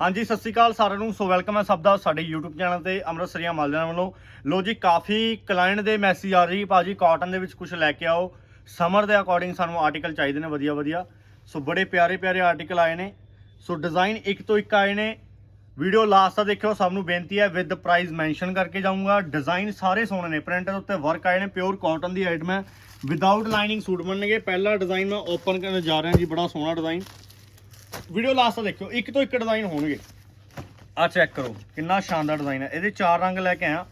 ਹਾਂਜੀ, ਸਤਿ ਸ਼੍ਰੀ ਅਕਾਲ ਸਾਰਿਆਂ ਨੂੰ। ਸੋ ਵੈਲਕਮ ਹੈ ਸਭ ਦਾ ਸਾਡੇ YouTube ਚੈਨਲ ਤੇ ਅੰਮ੍ਰਿਤਸਰੀਆ ਮਾਲਜਾਂ ਵੱਲੋਂ। ਲੋ ਜੀ, ਕਾਫੀ ਕਲਾਇੰਟ ਦੇ ਮੈਸੇਜ ਆ ਰਹੀ। ਭਾਜੀ ਕਾਟਨ ਦੇ ਵਿੱਚ ਕੁਝ ਲੈ ਕੇ ਆਓ। ਸਮਰ ਦੇ ਅਕੋਰਡਿੰਗ ਸਾਨੂੰ ਆਰਟੀਕਲ ਚਾਹੀਦੇ ਨੇ ਵਧੀਆ ਵਧੀਆ। ਸੋ ਬੜੇ ਪਿਆਰੇ ਪਿਆਰੇ ਆਰਟੀਕਲ ਆਏ ਨੇ। ਸੋ ਡਿਜ਼ਾਈਨ ਇੱਕ ਤੋਂ ਇੱਕ ਆਏ ਨੇ। ਵੀਡੀਓ ਲਾਸਟ ਤੱਕ ਦੇਖਿਓ, ਸਭ ਨੂੰ ਬੇਨਤੀ ਹੈ ਵਿਦ ਪ੍ਰਾਈਸ ਮੈਂਸ਼ਨ ਕਰਕੇ ਜਾਊਂਗਾ। ਡਿਜ਼ਾਈਨ ਸਾਰੇ ਸੋਹਣੇ ਨੇ ਪ੍ਰਿੰਟ ਦੇ ਉੱਤੇ ਵਰਕ ਆਏ ਨੇ ਪਿਓਰ ਕਾਟਨ ਦੀ ਆਈਟਮ ਹੈ। ਵਿਦਆਊਟ ਲਾਈਨਿੰਗ ਸੂਟ ਬਣਨਗੇ। ਪਹਿਲਾ ਡਿਜ਼ਾਈਨ ਮੈਂ ਓਪਨ ਕਰਨ ਜਾ ਰਿਹਾ ਜੀ, ਬੜਾ ਸੋਹਣਾ ਡਿਜ਼ਾਈਨ ਵੀਡੀਓ ਲਾਸਟ ਤੱਕ ਦੇਖਿਓ, ਇੱਕ ਤੋਂ ਇੱਕ ਡਿਜ਼ਾਈਨ ਹੋਣਗੇ। ਆ ਚੈੱਕ ਕਰੋ, ਕਿੰਨਾ ਸ਼ਾਨਦਾਰ ਡਿਜ਼ਾਈਨ ਹੈ। ਇਹਦੇ ਚਾਰ ਰੰਗ ਲੈ ਕੇ ਆਇਆ।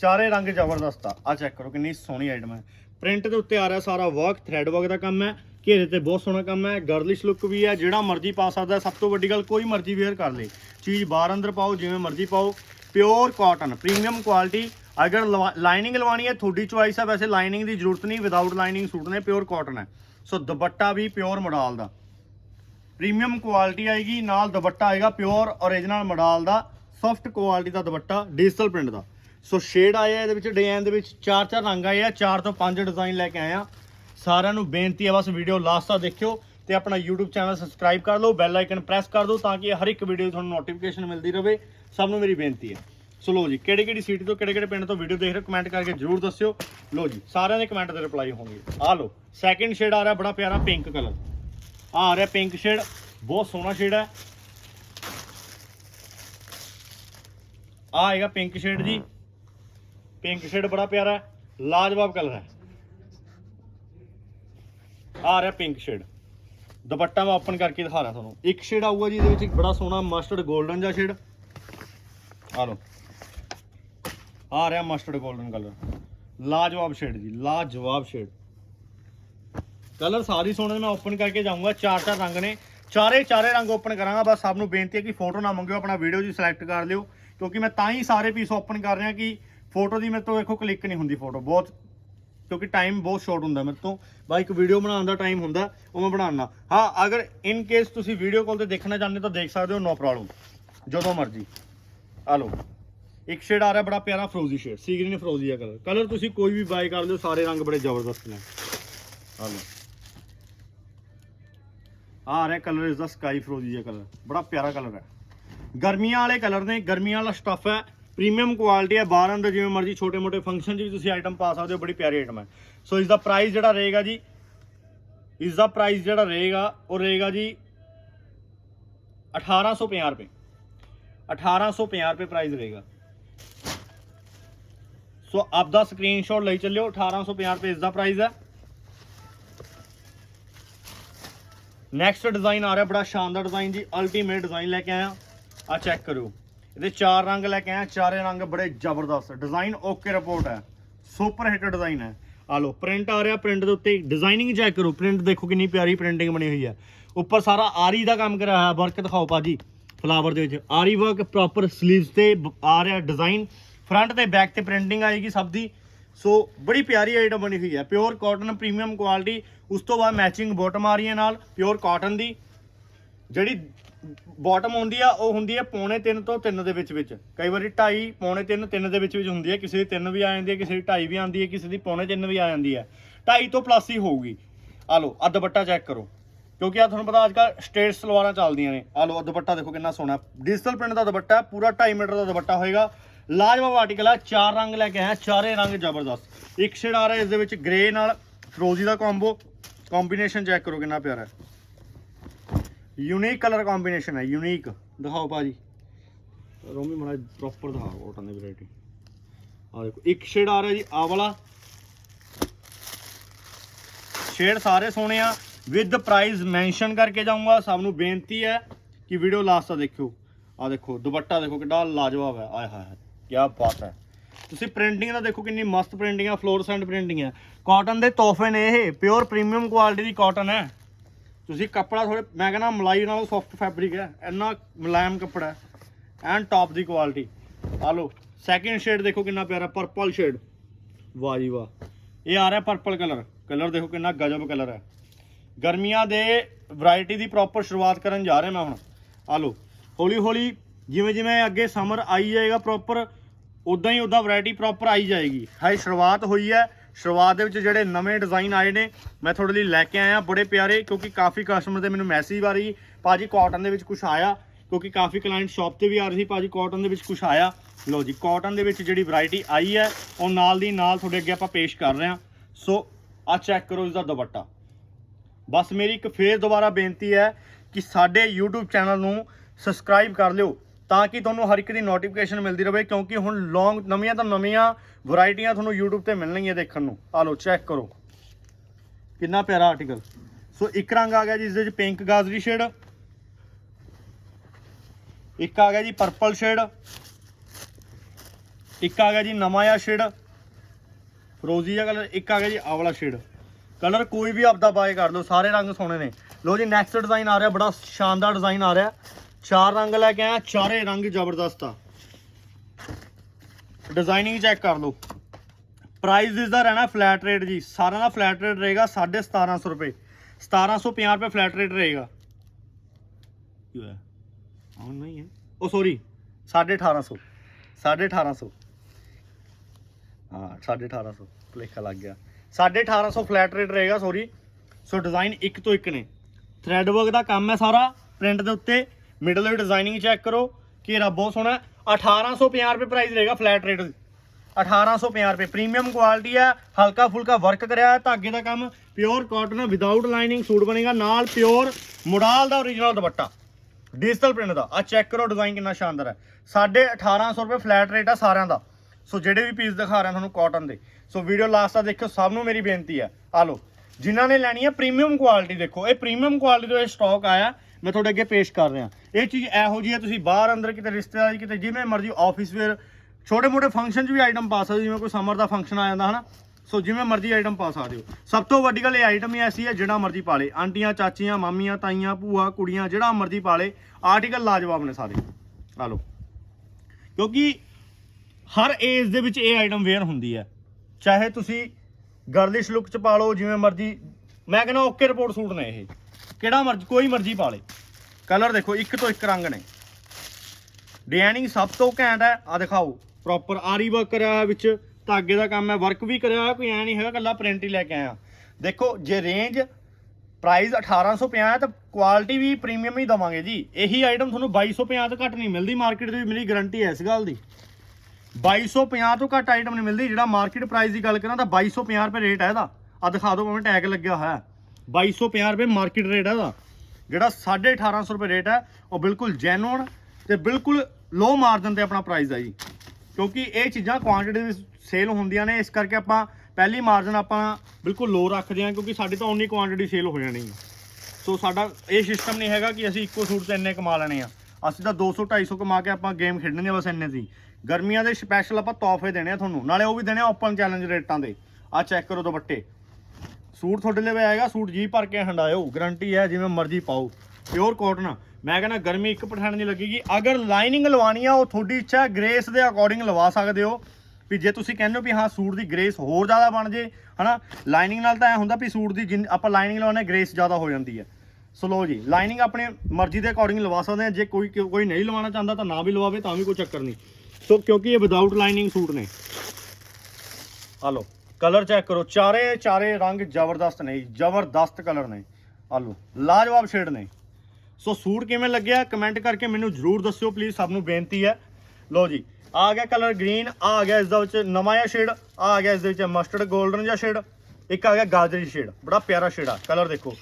ਚਾਰੇ ਰੰਗ ਜ਼ਬਰਦਸਤ ਆ। ਆ ਚੈੱਕ ਕਰੋ, ਕਿੰਨੀ ਸੋਹਣੀ ਆਈਟਮ ਹੈ। ਪ੍ਰਿੰਟ ਦੇ ਉੱਤੇ ਆ ਰਿਹਾ ਸਾਰਾ ਵਰਕ ਥ੍ਰੈਡ ਵਰਕ ਦਾ ਕੰਮ ਹੈ। ਘੇਰੇ ਤੇ ਬਹੁਤ ਸੋਹਣਾ ਕੰਮ ਹੈ। ਗਰਲਿਸ਼ ਲੁੱਕ ਵੀ ਹੈ। ਜਿਹੜਾ ਮਰਜ਼ੀ ਪਾ ਸਕਦਾ ਸਭ ਤੋਂ ਵੱਡੀ ਗੱਲ, ਕੋਈ ਮਰਜ਼ੀ ਵੇਅਰ ਕਰ ਲੇ। ਚੀਜ਼ ਬਾਹਰ ਅੰਦਰ ਪਾਓ, ਜਿਵੇਂ ਮਰਜ਼ੀ ਪਾਓ। ਪਿਓਰ ਕਾਟਨ ਪ੍ਰੀਮੀਅਮ ਕੁਆਲਿਟੀ ਅਗਰ ਲਾਈਨਿੰਗ ਲਵਾਣੀ ਹੈ, ਤੁਹਾਡੀ ਚੁਆਇਸ ਹੈ। ਵੈਸੇ ਲਾਈਨਿੰਗ ਦੀ ਜ਼ਰੂਰਤ ਨਹੀਂ ਵਿਦਆਊਟ ਲਾਈਨਿੰਗ ਸੂਟ ਨੇ ਪਿਓਰ ਕਾਟਨ ਹੈ। ਸੋ ਦੁਪੱਟਾ ਵੀ ਪਿਓਰ ਮੋਡਲ ਦਾ। ਪ੍ਰੀਮੀਅਮ ਕੁਆਲਿਟੀ ਆਏਗੀ, ਨਾਲ ਦੁਪੱਟਾ ਆਏਗਾ ਪਿਓਰ origignal ਮਡਾਲ ਦਾ ਸੌਫਟ ਕੁਆਲਿਟੀ ਦਾ ਦੁਪੱਟਾ ਡਿਜੀਟਲ ਪ੍ਰਿੰਟ ਦਾ। ਸੋ ਸ਼ੇਡ ਆਇਆ ਇਹਦੇ ਵਿੱਚ ਡਿਜ਼ਾਈਨ ਦੇ ਵਿੱਚ ਚਾਰ ਚਾਰ ਰੰਗ ਆਏ ਆ, ਚਾਰ ਤੋਂ ਪੰਜ ਡਿਜ਼ਾਈਨ ਲੈ ਕੇ ਆਏ ਆ। ਸਾਰਿਆਂ ਨੂੰ ਬੇਨਤੀ ਆ, ਬਸ ਵੀਡੀਓ ਲਾਸਟ ਤੱਕ ਦੇਖਿਓ ਤੇ ਆਪਣਾ YouTube ਚੈਨਲ ਸਬਸਕ੍ਰਾਈਬ ਕਰ ਲਓ ਬੈਲ ਆਈਕਨ ਪ੍ਰੈਸ ਕਰ ਦਿਓ ਤਾਂ ਕਿ ਹਰ ਇੱਕ ਵੀਡੀਓ ਤੁਹਾਨੂੰ ਨੋਟੀਫਿਕੇਸ਼ਨ ਮਿਲਦੀ ਰਹੇ ਸਭ ਨੂੰ ਮੇਰੀ ਬੇਨਤੀ ਹੈ ਸੋ ਲੋ ਜੀ, ਕਿਹੜੇ ਕਿਹੜੀ ਸਿਟੀ ਤੋਂ, ਕਿਹੜੇ ਕਿਹੜੇ ਪਿੰਡ ਤੋਂ ਵੀਡੀਓ ਦੇਖ ਰਹੇ ਕਮੈਂਟ ਕਰਕੇ ਜਰੂਰ ਦੱਸਿਓ। ਲੋ ਜੀ, ਸਾਰਿਆਂ ਦੇ ਕਮੈਂਟ ਦੇ ਰਿਪਲਾਈ ਹੋਣਗੇ। ਆ ਲੋ ਸੈਕਿੰਡ ਸ਼ੇਡ ਆ ਰਿਹਾ, ਬੜਾ ਪਿਆਰਾ ਪਿੰਕ ਕਲਰ ਆ ਰਿਹਾ ਪਿੰਕ ਸ਼ੇਡ, ਬਹੁਤ ਸੋਹਣਾ ਸ਼ੇਡ ਹੈ। ਆ ਆਏਗਾ ਪਿੰਕ ਸ਼ੇਡ ਜੀ। ਪਿੰਕ ਸ਼ੇਡ ਬੜਾ ਪਿਆਰਾ ਲਾਜਵਾਬ ਕਲਰ ਹੈ। ਆ ਰਿਹਾ ਪਿੰਕ ਸ਼ੇਡ। ਦੁਪੱਟਾ ਮੈਂ ਓਪਨ ਕਰਕੇ ਦਿਖਾ ਰਿਹਾ ਤੁਹਾਨੂੰ। ਇੱਕ ਸ਼ੇਡ ਆਊਗਾ ਜੀ, ਇਹਦੇ ਵਿੱਚ ਇੱਕ ਬੜਾ ਸੋਹਣਾ ਮਸਟਰਡ 골ਡਨ ਜਿਹਾ ਸ਼ੇਡ। ਆ ਲਓ। ਆ ਰਿਹਾ ਮਸਟਰਡ 골ਡਨ ਕਲਰ ਲਾਜਵਾਬ ਸ਼ੇਡ ਜੀ, ਲਾਜਵਾਬ ਸ਼ੇਡ। ਕਲਰ ਸਾਰੀ ਸੋਹਣੇ ਮੈਂ ਓਪਨ ਕਰਕੇ ਜਾਊਂਗਾ, ਚਾਰ ਚਾਰ ਰੰਗ ਨੇ। ਚਾਰੇ ਚਾਰੇ ਰੰਗ ਓਪਨ ਕਰਾਂਗਾ, ਬਸ ਸਭ ਨੂੰ ਬੇਨਤੀ ਹੈ ਕਿ ਫੋਟੋ ਨਾ ਮੰਗਿਓ, ਆਪਣਾ ਵੀਡੀਓ ਜੀ ਸਿਲੈਕਟ ਕਰ ਲਿਓ, ਕਿਉਂਕਿ ਮੈਂ ਤਾਂ ਹੀ ਸਾਰੇ ਪੀਸ ਓਪਨ ਕਰ ਰਿਹਾ ਕਿ ਫੋਟੋ ਦੀ ਮੇਰੇ ਤੋਂ ਵੇਖੋ ਕਲਿੱਕ ਨਹੀਂ ਹੁੰਦੀ ਫੋਟੋ ਬਹੁਤ, ਕਿਉਂਕਿ ਟਾਈਮ ਬਹੁਤ ਸ਼ਾਰਟ ਹੁੰਦਾ ਮੇਰੇ ਤੋਂ। ਬਾ ਇੱਕ ਵੀਡੀਓ ਬਣਾਉਣ ਦਾ ਟਾਈਮ ਹੁੰਦਾ, ਉਹ ਮੈਂ ਬਣਾਉਣਾ। ਹਾਂ, ਅਗਰ ਇਨ ਕੇਸ ਤੁਸੀਂ ਵੀਡੀਓ ਕਾਲ ਤੇ ਦੇਖਣਾ ਚਾਹੁੰਦੇ ਤਾਂ ਦੇਖ ਸਕਦੇ ਹੋ ਨੋ ਪ੍ਰੋਬਲਮ ਜਦੋਂ ਮਰਜ਼ੀ। ਆ ਲਓ। ਇੱਕ ਸ਼ੇਡ ਆ ਰਿਹਾ, ਬੜਾ ਪਿਆਰਾ ਫਰੋਜ਼ੀ ਸ਼ੇਡ ਸੀ ਗ੍ਰੀਨ ਫਰੋਜ਼ੀ ਆ ਕਲਰ ਕਲਰ ਤੁਸੀਂ ਕੋਈ ਵੀ ਬਾਈ ਕਰ ਲਿਓ, ਸਾਰੇ ਰੰਗ ਬੜੇ ਜ਼ਬਰਦਸਤ ਨੇ। ਆ ਲਓ। ਆ ਰਿਹਾ ਕਲਰ ਇਸ ਦਾ ਸਕਾਈ ਫਰੋਜ਼ੀ ਜਿਹਾ ਕਲਰ ਬੜਾ ਪਿਆਰਾ ਕਲਰ ਹੈ। ਗਰਮੀਆਂ ਵਾਲੇ ਕਲਰ ਨੇ, ਗਰਮੀਆਂ ਵਾਲਾ ਸਟੱਫ ਹੈ। ਪ੍ਰੀਮੀਅਮ ਕੁਆਲਿਟੀ ਹੈ, ਬਾਹਰ ਅੰਦਰ ਜਿਵੇਂ ਮਰਜ਼ੀ ਛੋਟੇ ਮੋਟੇ ਫੰਕਸ਼ਨ 'ਚ ਵੀ ਤੁਸੀਂ ਆਈਟਮ ਪਾ ਸਕਦੇ ਹੋ, ਬੜੀ ਪਿਆਰੀ ਆਈਟਮ ਹੈ। ਸੋ ਇਸ ਦਾ ਪ੍ਰਾਈਸ ਜਿਹੜਾ ਰਹੇਗਾ ਜੀ, ਇਸ ਦਾ ਪ੍ਰਾਈਸ ਜਿਹੜਾ ਰਹੇਗਾ, ਉਹ ਰਹੇਗਾ ਜੀ 1850 ਰੁਪਏ। 1850 ਰੁਪਏ ਪ੍ਰਾਈਸ ਰਹੇਗਾ। ਸੋ ਆਪ ਦਾ ਸਕਰੀਨਸ਼ਾਟ ਲਈ ਚੱਲਿਓ 1850 ਰੁਪਏ ਇਸ ਦਾ ਪ੍ਰਾਈਸ ਹੈ। ਨੈਕਸਟ ਡਿਜ਼ਾਈਨ ਆ ਰਿਹਾ, ਬੜਾ ਸ਼ਾਨਦਾਰ ਡਿਜ਼ਾਈਨ ਜੀ ਅਲਟੀਮੇਟ ਡਿਜ਼ਾਈਨ ਲੈ ਕੇ ਆਇਆ। ਆ ਚੈੱਕ ਕਰੋ ਇਹਦੇ ਚਾਰ ਰੰਗ ਲੈ ਕੇ ਆਇਆ, ਚਾਰੇ ਰੰਗ ਬੜੇ ਜ਼ਬਰਦਸਤ। ਡਿਜ਼ਾਈਨ ਓਕੇ ਰਿਪੋਰਟ ਹੈ। ਸੁਪਰ ਹਿੱਟ ਡਿਜ਼ਾਈਨ ਹੈ। ਆ ਲੋ ਪ੍ਰਿੰਟ ਆ ਰਿਹਾ ਪ੍ਰਿੰਟ ਦੇ ਉੱਤੇ ਡਿਜ਼ਾਈਨਿੰਗ ਚੈੱਕ ਕਰੋ ਪ੍ਰਿੰਟ ਦੇਖੋ ਕਿੰਨੀ ਪਿਆਰੀ ਪ੍ਰਿੰਟਿੰਗ ਬਣੀ ਹੋਈ ਹੈ। ਉੱਪਰ ਸਾਰਾ ਆਰੀ ਦਾ ਕੰਮ ਕਰਿਆ ਹੋਇਆ ਵਰਕ ਦਿਖਾਓ ਭਾਜੀ ਫਲਾਵਰ ਦੇ ਵਿੱਚ। ਆਰੀ ਵਰਕ ਪ੍ਰੋਪਰ ਸਲੀਵਸ ਤੇ ਬ- ਆ ਰਿਹਾ ਡਿਜ਼ਾਈਨ ਫਰੰਟ ਤੇ ਬੈਕ ਤੇ ਪ੍ਰਿੰਟਿੰਗ ਆਏਗੀ ਸਭ ਦੀ। ਸੋ ਬੜੀ ਪਿਆਰੀ ਆਈਟਮ ਬਣੀ ਹੋਈ ਹੈ। ਪਿਓਰ ਕਾਟਨ ਪ੍ਰੀਮੀਅਮ ਕੁਆਲਿਟੀ ਉਸ ਤੋਂ ਬਾਅਦ ਮੈਚਿੰਗ ਬੋਟਮ ਆ ਰਹੀ ਹੈ ਨਾਲ ਪਿਓਰ ਕਾਟਨ ਦੀ। ਜਿਹੜੀ ਬਾਟਮ ਹੁੰਦੀ ਆ, ਉਹ ਹੁੰਦੀ ਹੈ ਪੌਣੇ 3 ਤੋਂ 3 ਦੇ ਵਿੱਚ ਵਿੱਚ। ਕਈ ਵਾਰੀ 2.5 ਪੌਣੇ 3 3 ਦੇ ਵਿੱਚ ਵਿੱਚ ਹੁੰਦੀ ਹੈ। ਕਿਸੇ ਦੀ 3 ਵੀ ਆ ਜਾਂਦੀ ਹੈ, ਕਿਸੇ ਦੀ 2.5 ਵੀ ਆਉਂਦੀ ਹੈ, ਕਿਸੇ ਦੀ ਪੌਣੇ 3 ਵੀ ਆ ਜਾਂਦੀ ਹੈ। 2.5 ਤੋਂ ਪਲੱਸ ਹੀ ਹੋਊਗੀ। ਆ ਲਓ ਆ ਦੁਪੱਟਾ ਚੈੱਕ ਕਰੋ। ਕਿਉਂਕਿ ਆ ਤੁਹਾਨੂੰ ਪਤਾ ਅੱਜ ਕੱਲ ਸਟੇਟ ਸਲਵਾਰਾਂ ਚੱਲਦੀਆਂ ਨੇ। ਆ ਲਓ, ਆਹ ਦੁਪੱਟਾ ਦੇਖੋ ਕਿੰਨਾ ਸੋਹਣਾ ਡਿਜੀਟਲ ਪ੍ਰਿੰਟ ਦਾ ਦੁਪੱਟਾ ਪੂਰਾ 2.5 ਮੀਟਰ ਦਾ ਦੁਪੱਟਾ ਹੋਏਗਾ। ਲਾਜਵਾਬ ਆਰਟੀਕਲ ਹੈ ਚਾਰ ਰੰਗ ਲੈ ਕੇ ਆਇਆ, ਚਾਰੇ ਰੰਗ ਜ਼ਬਰਦਸਤ। ਇੱਕ ਸ਼ੇਡ ਆ ਰਿਹਾ, ਇਸ ਦੇ ਵਿੱਚ ਗ੍ਰੇ ਨਾਲ, ਫਰੋਜ਼ੀ ਦਾ ਕੰਬੋ ਕੰਬੀਨੇਸ਼ਨ ਚੈੱਕ ਕਰੋ ਕਿੰਨਾ ਪਿਆਰਾ ਹੈ। ਯੂਨੀਕ ਕਲਰ ਕੰਬੀਨੇਸ਼ਨ ਹੈ ਯੂਨੀਕ ਦਿਖਾਓ ਭਾਜੀ। ਰੋਮੀ ਮੜਾ ਪ੍ਰੋਪਰ ਦਿਖਾਓ ਕੋਟਨ ਦੀ ਵੈਰਾਈਟੀ ਆ ਦੇਖੋ, ਇੱਕ ਸ਼ੇਡ ਆ ਰਿਹਾ ਜੀ ਆ ਵਾਲਾ। ਸ਼ੇਡ ਸਾਰੇ ਸੋਹਣੇ ਆ। ਵਿਦ ਪ੍ਰਾਈਸ ਮੈਂਸ਼ਨ ਕਰਕੇ ਜਾਊਂਗਾ, ਸਭ ਨੂੰ ਬੇਨਤੀ ਹੈ ਕਿ ਵੀਡੀਓ ਲਾਸਟ ਤੱਕ ਦੇਖਿਓ। ਆ ਦੇਖੋ, ਦੁਪੱਟਾ ਦੇਖੋ ਕਿੱਡਾ ਲਾਜਵਾਬ ਹੈ। ਆਏ ਹਾਏ ਕੀ ਬਾਤ ਹੈ। ਤੁਸੀਂ ਪ੍ਰਿੰਟਿੰਗ ਦਾ ਦੇਖੋ ਕਿੰਨੀ ਮਸਤ ਪ੍ਰਿੰਟਿੰਗ ਆ ਫਲੋਰਸੈਂਟ ਪ੍ਰਿੰਟਿੰਗ ਹੈ ਕਾਟਨ ਦੇ ਤੋਹਫੇ ਨੇ ਇਹ ਪਿਓਰ ਪ੍ਰੀਮੀਅਮ ਕੁਆਲਿਟੀ ਦੀ ਕਾਟਨ ਹੈ। ਤੁਸੀਂ ਕੱਪੜਾ ਥੋੜੇ ਮੈਂ ਕਹਿੰਦਾ ਮਲਾਈ ਨਾਲੋਂ ਸੌਫਟ ਫੈਬਰਿਕ ਹੈ, ਇੰਨਾ ਮੁਲਾਇਮ ਕੱਪੜਾ ਹੈ। ਐਂਡ ਟੌਪ ਦੀ ਕੁਆਲਿਟੀ ਆ ਲਓ ਸੈਕਿੰਡ ਸ਼ੇਡ ਦੇਖੋ ਕਿੰਨਾ ਪਿਆਰਾ ਪਰਪਲ ਸ਼ੇਡ ਵਾਹ ਜੀ ਵਾਹ। ਇਹ ਆ ਰਿਹਾ ਪਰਪਲ ਕਲਰ ਕਲਰ ਦੇਖੋ ਕਿੰਨਾ ਗਜਬ ਕਲਰ ਹੈ। ਗਰਮੀਆਂ ਦੇ ਵੈਰਾਈਟੀ ਦੀ ਪ੍ਰੋਪਰ ਸ਼ੁਰੂਆਤ ਕਰਨ ਜਾ ਰਿਹਾ ਮੈਂ ਹੁਣ। ਆ ਲਓ, ਹੌਲੀ ਹੌਲੀ ਜਿਵੇਂ ਜਿਵੇਂ ਅੱਗੇ ਸਮਰ ਆਈ ਜਾਏਗਾ ਪ੍ਰੋਪਰ ਉਦਾਂ ਹੀ ਉਦਾਂ ਵੈਰਾਈਟੀ ਪ੍ਰੋਪਰ ਆਈ ਜਾਏਗੀ। ਹਾਈ ਸ਼ੁਰੂਆਤ ਹੋਈ ਹੈ ਸ਼ੁਰੂਆਤ ਦੇ ਵਿੱਚ ਜਿਹੜੇ ਨਵੇਂ ਡਿਜ਼ਾਈਨ ਆਏ ਨੇ, ਮੈਂ ਤੁਹਾਡੇ ਲਈ ਲੈ ਕੇ ਆਇਆ ਬੜੇ ਪਿਆਰੇ, ਕਿਉਂਕਿ ਕਾਫੀ ਕਸਟਮਰ ਦੇ ਮੈਨੂੰ ਮੈਸੇਜ ਆ ਰਹੀ। ਭਾਜੀ ਕਾਟਨ ਦੇ ਵਿੱਚ ਕੁਝ ਆਇਆ, ਕਿਉਂਕਿ ਕਾਫੀ ਕਲਾਇੰਟ ਸ਼ਾਪ ਤੇ ਵੀ ਆ ਰਹੀ ਸੀ, ਭਾਜੀ ਕਾਟਨ ਦੇ ਵਿੱਚ ਕੁਝ ਆਇਆ। ਲਓ ਜੀ ਕਾਟਨ ਦੇ ਵਿੱਚ ਜਿਹੜੀ ਵੈਰਾਈਟੀ ਆਈ ਹੈ, ਉਹ ਨਾਲ ਦੀ ਨਾਲ ਤੁਹਾਡੇ ਅੱਗੇ ਆਪਾਂ ਪੇਸ਼ ਕਰ ਰਹੇ ਹਾਂ। ਸੋ ਆ ਚੈੱਕ ਕਰੋ ਇਸ ਦਾ ਦੁਪੱਟਾ। ਬਸ ਮੇਰੀ ਇੱਕ ਫੇਰ ਦੁਬਾਰਾ ਬੇਨਤੀ ਹੈ ਕਿ ਸਾਡੇ YouTube ਚੈਨਲ ਨੂੰ ਸਬਸਕ੍ਰਾਈਬ ਕਰ ਲਿਓ। ਤਾਂ ਕਿ ਤੁਹਾਨੂੰ ਹਰ ਇੱਕ ਦੀ ਨੋਟੀਫਿਕੇਸ਼ਨ ਮਿਲਦੀ ਰਹੇ, ਕਿਉਂਕਿ ਹੁਣ ਲੌਂਗ ਨਵੀਆਂ ਤੋਂ ਨਵੀਆਂ ਵੈਰਾਈਟੀਆਂ ਤੁਹਾਨੂੰ YouTube ਤੇ ਮਿਲਣਗੀਆਂ ਦੇਖਣ ਨੂੰ। ਆ ਲਓ ਚੈੱਕ ਕਰੋ। ਕਿੰਨਾ ਪਿਆਰਾ ਆਰਟੀਕਲ ਸੋ ਇੱਕ ਰੰਗ ਆ ਗਿਆ ਜੀ, ਇਸ ਦੇ ਵਿੱਚ ਪਿੰਕ ਗਾਜ਼ਰੀ ਸ਼ੇਡ ਇੱਕ ਆ ਗਿਆ ਜੀ ਪਰਪਲ ਸ਼ੇਡ ਇੱਕ ਆ ਗਿਆ ਜੀ ਨਵਾਂ ਜਿਹਾ ਸ਼ੇਡ ਰੋਜ਼ੀ ਆ ਕਲਰ ਇੱਕ ਆ ਗਿਆ ਜੀ ਆਵਲਾ ਸ਼ੇਡ ਕਲਰ ਕੋਈ ਵੀ ਆਪਦਾ ਬਾਏ ਕਰ ਲਓ, ਸਾਰੇ ਰੰਗ ਸੋਹਣੇ ਨੇ। ਲੋ ਜੀ ਨੈਕਸਟ ਡਿਜ਼ਾਈਨ ਆ ਰਿਹਾ, ਬੜਾ ਸ਼ਾਨਦਾਰ ਡਿਜ਼ਾਈਨ ਆ ਰਿਹਾ। ਚਾਰ ਰੰਗ ਲੈ ਕੇ ਆਇਆ, ਚਾਰੇ ਰੰਗ ਜ਼ਬਰਦਸਤ ਆ। ਡਿਜ਼ਾਈਨਿੰਗ ਚੈੱਕ ਕਰ ਲਓ। ਪ੍ਰਾਈਸ ਇਸ ਦਾ ਰਹਿਣਾ ਫਲੈਟ ਰੇਟ ਜੀ। ਸਾਰਿਆਂ ਦਾ ਫਲੈਟ ਰੇਟ ਰਹੇਗਾ 1750 ਰੁਪਏ। 1750 ਰੁਪਏ ਫਲੈਟ ਰੇਟ ਰਹੇਗਾ। ਕੀ ਹੋਇਆ? ਆਉਂ ਨਹੀਂ ਹੈ। ਉਹ ਸੌਰੀ 1850 1850 ਹਾਂ 1850 ਭੁਲੇਖਾ ਲੱਗ ਗਿਆ। 1850 ਫਲੈਟ ਰੇਟ ਰਹੇਗਾ ਸੌਰੀ ਸੋ ਡਿਜ਼ਾਈਨ ਇੱਕ ਤੋਂ ਇੱਕ ਨੇ। ਥ੍ਰੈਡ ਵਰਕ ਦਾ ਕੰਮ ਹੈ ਸਾਰਾ ਪ੍ਰਿੰਟ ਦੇ ਉੱਤੇ। ਮਿਡਲ ਦੀ ਡਿਜ਼ਾਈਨਿੰਗ ਚੈੱਕ ਕਰੋ ਘੇਰਾ ਬਹੁਤ ਸੋਹਣਾ ਹੈ। 1850 ਰੁਪਏ ਪ੍ਰਾਈਸ ਰਹੇਗਾ ਫਲੈਟ ਰੇਟ 1850 ਰੁਪਏ ਪ੍ਰੀਮੀਅਮ ਕੁਆਲਿਟੀ ਹੈ, ਹਲਕਾ ਫੁਲਕਾ ਵਰਕ ਕਰਿਆ ਹੈ, ਧਾਗੇ ਦਾ ਕੰਮ pure cotton without lining suit ਬਣੇਗਾ, ਨਾਲ ਪਿਓਰ ਮੁਡਾਲ ਦਾ ਓਰੀਜਨਲ ਦੁਪੱਟਾ। ਡਿਜੀਟਲ ਪ੍ਰਿੰਟ ਦਾ ਆ ਚੈੱਕ ਕਰੋ ਡਿਜ਼ਾਈਨ ਕਿੰਨਾ ਸ਼ਾਨਦਾਰ ਹੈ। 1850 ਰੁਪਏ ਫਲੈਟ ਰੇਟ ਆ ਸਾਰਿਆਂ ਦਾ। ਸੋ ਜਿਹੜੇ ਵੀ ਪੀਸ ਦਿਖਾ ਰਿਹਾ ਤੁਹਾਨੂੰ ਕਾਟਨ ਦੇ। ਸੋ ਵੀਡੀਓ ਲਾਸਟ ਤੱਕ ਦੇਖਿਓ, ਸਭ ਨੂੰ ਮੇਰੀ ਬੇਨਤੀ ਹੈ। ਆ ਲਓ, ਜਿਨ੍ਹਾਂ ਨੇ ਲੈਣੀ ਹੈ ਪ੍ਰੀਮੀਅਮ ਕੁਆਲਿਟੀ ਦੇਖੋ। ਇਹ ਪ੍ਰੀਮੀਅਮ ਕੁਆਲਿਟੀ ਦਾ ਇਹ ਸਟਾਕ ਆਇਆ। ਮੈਂ ਤੁਹਾਡੇ ਅੱਗੇ ਪੇਸ਼ ਕਰ ਰਿਹਾ। ਇਹ ਚੀਜ਼ ਇਹੋ ਜਿਹੀ ਹੈ ਤੁਸੀਂ ਬਾਹਰ ਅੰਦਰ ਕਿਤੇ ਰਿਸ਼ਤੇਦਾਰੀ ਕਿਤੇ ਜਿਵੇਂ ਮਰਜ਼ੀ ਆਫਿਸ ਵੇਅਰ ਛੋਟੇ ਮੋਟੇ ਫੰਕਸ਼ਨ 'ਚ ਵੀ ਆਈਟਮ ਪਾ ਸਕਦੇ ਹੋ, ਜਿਵੇਂ ਕੋਈ ਸਮਰ ਦਾ ਫੰਕਸ਼ਨ ਆ ਜਾਂਦਾ ਹਨਾ? ਸੋ ਜਿਵੇਂ ਮਰਜ਼ੀ ਆਈਟਮ ਪਾ ਸਕਦੇ ਹੋ। ਸਭ ਤੋਂ ਵੱਡੀ ਗੱਲ ਇਹ ਆਈਟਮ ਹੀ ਐਸੀ ਹੈ ਜਿਹੜਾ ਮਰਜ਼ੀ ਪਾ ਲੇ। ਆਂਟੀਆਂ ਚਾਚੀਆਂ ਮਾਮੀਆਂ ਤਾਈਆਂ ਭੂਆ ਕੁੜੀਆਂ ਜਿਹੜਾ ਮਰਜ਼ੀ ਪਾ ਲੇ ਆਰਟੀਕਲ ਲਾਜਵਾਬ ਨੇ ਸਾਰੇ। ਲਾ ਲਓ। ਕਿਉਂਕਿ ਹਰ ਏਜ ਦੇ ਵਿੱਚ ਇਹ ਆਈਟਮ ਵੇਅਰ ਹੁੰਦੀ ਹੈ। ਚਾਹੇ ਤੁਸੀਂ ਗਰਲਿਸ਼ ਲੁੱਕ ਚ ਪਾ ਲਓ ਜਿਵੇਂ ਮਰਜ਼ੀ ਮੈਂ ਕਹਿੰਦਾ ਓਕੇ ਰਿਪੋਰਟ ਸੂਟ ਨੇ ਇਹ। ਕਿਹੜਾ ਮਰਜ਼ੀ, ਕੋਈ ਮਰਜ਼ੀ ਪਾ ਲੇ। ਕਲਰ ਦੇਖੋ, ਇੱਕ ਤੋਂ ਇੱਕ ਰੰਗ ਨੇ। ਡਿਜ਼ਾਈਨਿੰਗ ਸਭ ਤੋਂ ਘੈਂਟ ਹੈ। ਆ ਦਿਖਾਓ। ਪ੍ਰੋਪਰ ਆਰੀ ਵਰਕ ਕਰਿਆ ਹੋਇਆ ਵਿੱਚ। ਧਾਗੇ ਦਾ ਕੰਮ ਹੈ ਵਰਕ ਵੀ ਕਰਿਆ ਹੋਇਆ, ਕੋਈ ਐ ਨਹੀਂ ਹੈਗਾ ਕੱਲਾ ਪ੍ਰਿੰਟ ਹੀ ਲੈ ਕੇ ਆਇਆ। ਦੇਖੋ, ਜੇ ਰੇਂਜ ਪ੍ਰਾਈਸ 1850 ਹੈ, ਤਾਂ ਕੁਆਲਿਟੀ ਵੀ ਪ੍ਰੀਮੀਅਮ ਹੀ ਦਵਾਂਗੇ ਜੀ। ਇਹੀ ਆਈਟਮ ਤੁਹਾਨੂੰ 2250 ਤੋਂ ਘੱਟ ਨਹੀਂ ਮਿਲਦੀ। ਮਾਰਕੀਟ ਦੇ ਵਿੱਚ ਮਿਲੀ ਗਾਰੰਟੀ ਹੈ ਇਸ ਗੱਲ ਦੀ। 2250 ਤੋਂ ਘੱਟ ਆਈਟਮ ਨਹੀਂ ਮਿਲਦੀ। ਜਿਹੜਾ ਮਾਰਕੀਟ ਪ੍ਰਾਈਸ ਦੀ ਗੱਲ ਕਰਾਂ, ਤਾਂ 2250 ਰੁਪਏ ਰੇਟ ਹੈ ਇਹਦਾ। ਆ ਦਿਖਾ ਦਿਓ, ਭਾਵੇਂ ਟੈਗ ਲੱਗਿਆ ਹੋਇਆ 2250 ਰੁਪਏ ਮਾਰਕੀਟ ਰੇਟ ਹੈ ਇਹਦਾ। ਜਿਹੜਾ 1850 ਰੁਪਏ ਰੇਟ ਹੈ ਉਹ ਬਿਲਕੁਲ ਜੈਨੂਨ ਤੇ ਬਿਲਕੁਲ ਲੋ ਮਾਰਜਨ ਤੇ ਆਪਣਾ ਪ੍ਰਾਈਸ ਹੈ ਜੀ। ਕਿਉਂਕਿ ਇਹ ਚੀਜ਼ਾਂ ਕੁਆਂਟੀਟੀ ਵਿੱਚ ਸੇਲ ਹੁੰਦੀਆਂ ਨੇ, ਇਸ ਕਰਕੇ ਆਪਾਂ ਪਹਿਲੀ ਮਾਰਜਨ ਆਪਾਂ ਬਿਲਕੁਲ ਲੋ ਰੱਖਦੇ ਹਾਂ, ਕਿਉਂਕਿ ਸਾਡੀ ਤਾਂ ਉਨੀ ਕੁਆਂਟੀਟੀ ਸੇਲ ਹੋ ਜਾਣੀ ਹੈ ਸੋ ਸਾਡਾ ਇਹ ਸਿਸਟਮ ਨਹੀਂ ਹੈਗਾ ਕਿ ਅਸੀਂ ਇੱਕੋ ਸੂਟ ਤੇ ਇੰਨੇ ਕਮਾ ਲੈਣੇ ਆ। ਅਸੀਂ ਤਾਂ 200 250 ਕਮਾ ਕੇ ਆਪਾਂ ਗੇਮ ਖੇਡਣੀ ਆ ਬਸ ਇੰਨੇ ਦੀ। ਗਰਮੀਆਂ ਦੇ ਸਪੈਸ਼ਲ ਆਪਾਂ ਤੋਹਫੇ ਦੇਣੇ ਆ ਤੁਹਾਨੂੰ, ਨਾਲੇ ਉਹ ਵੀ ਦੇਣੇ ਆ ਓਪਨ ਚੈਲੰਜ ਰੇਟਾਂ ਦੇ। ਆ ਚੈੱਕ ਕਰੋ ਦੁਪੱਟੇ। ਸੂਟ ਤੁਹਾਡੇ ਲਈ ਆਏਗਾ, ਸੂਟ ਜੀ ਭਰ ਕੇ ਹੰਡਾਇਓ ਗਰੰਟੀ ਹੈ ਜਿਵੇਂ ਮਰਜ਼ੀ ਪਾਓ। ਪਿਓਰ ਕਾਟਨ ਮੈਂ ਕਹਿੰਦਾ ਗਰਮੀ 1% ਨਹੀਂ ਲੱਗੇਗੀ। ਅਗਰ ਲਾਈਨਿੰਗ ਲਵਾਣੀ ਆ, ਉਹ ਤੁਹਾਡੀ ਇੱਛਾ ਹੈ ਗ੍ਰੇਸ ਦੇ ਅਕੋਰਡਿੰਗ ਲਵਾ ਸਕਦੇ ਹੋ। ਵੀ ਜੇ ਤੁਸੀਂ ਕਹਿੰਦੇ ਹੋ ਵੀ ਹਾਂ, ਸੂਟ ਦੀ ਗ੍ਰੇਸ ਹੋਰ ਜ਼ਿਆਦਾ ਬਣ ਜੇ, ਹਨਾ? ਲਾਈਨਿੰਗ ਨਾਲ ਤਾਂ ਐ ਹੁੰਦਾ ਵੀ ਸੂਟ ਦੀ ਜਿੰਨ, ਆਪਾਂ ਲਾਈਨਿੰਗ ਲਵਾਉਣੇ ਗ੍ਰੇਸ ਜ਼ਿਆਦਾ ਹੋ ਜਾਂਦੀ ਹੈ। ਸੋ ਲਓ ਜੀ ਲਾਈਨਿੰਗ ਆਪਣੇ ਮਰਜ਼ੀ ਦੇ ਅਕੋਰਡਿੰਗ ਲਵਾ ਸਕਦੇ ਆ ਜੇ ਕੋਈ ਕੋਈ ਨਹੀਂ ਲਵਾਉਣਾ ਚਾਹੁੰਦਾ ਤਾਂ ਨਾ ਵੀ ਲਵਾਵੇ, ਤਾਂ ਵੀ ਕੋਈ ਚੱਕਰ ਨਹੀਂ। ਸੋ ਕਿਉਂਕਿ ਇਹ ਵਿਦਆਊਟ ਲਾਈਨਿੰਗ ਸੂਟ ਨੇ। ਆ ਲਓ। ਕਲਰ ਚੈੱਕ ਕਰੋ। ਚਾਰੇ ਚਾਰੇ ਰੰਗ ਜ਼ਬਰਦਸਤ ਨੇ ਜ਼ਬਰਦਸਤ ਕਲਰ ਨੇ। ਆ ਲਓ ਲਾਜਵਾਬ ਸ਼ੇਡ ਨੇ। ਸੋ ਸੂਟ ਕਿਵੇਂ ਲੱਗਿਆ, ਕਮੈਂਟ ਕਰਕੇ ਮੈਨੂੰ ਜਰੂਰ ਦੱਸਿਓ। ਪਲੀਜ਼ ਸਭ ਨੂੰ ਬੇਨਤੀ ਹੈ। ਲਓ ਜੀ, ਆ ਗਿਆ ਕਲਰ ਗ੍ਰੀਨ, ਆ ਗਿਆ ਇਸ ਦਾ ਵਿੱਚ ਨਵਾਂ ਜਿਹਾ ਸ਼ੇਡ, ਆ ਗਿਆ ਇਸ ਦੇ ਵਿੱਚ ਮਸਟਰਡ 골ਡਨ ਜਿਹਾ ਸ਼ੇਡ, ਇੱਕ ਆ ਗਿਆ ਗਾਜਰੀ ਸ਼ੇਡ। ਬੜਾ ਪਿਆਰਾ ਸ਼ੇਡ ਆ। ਕਲਰ ਦੇਖੋ।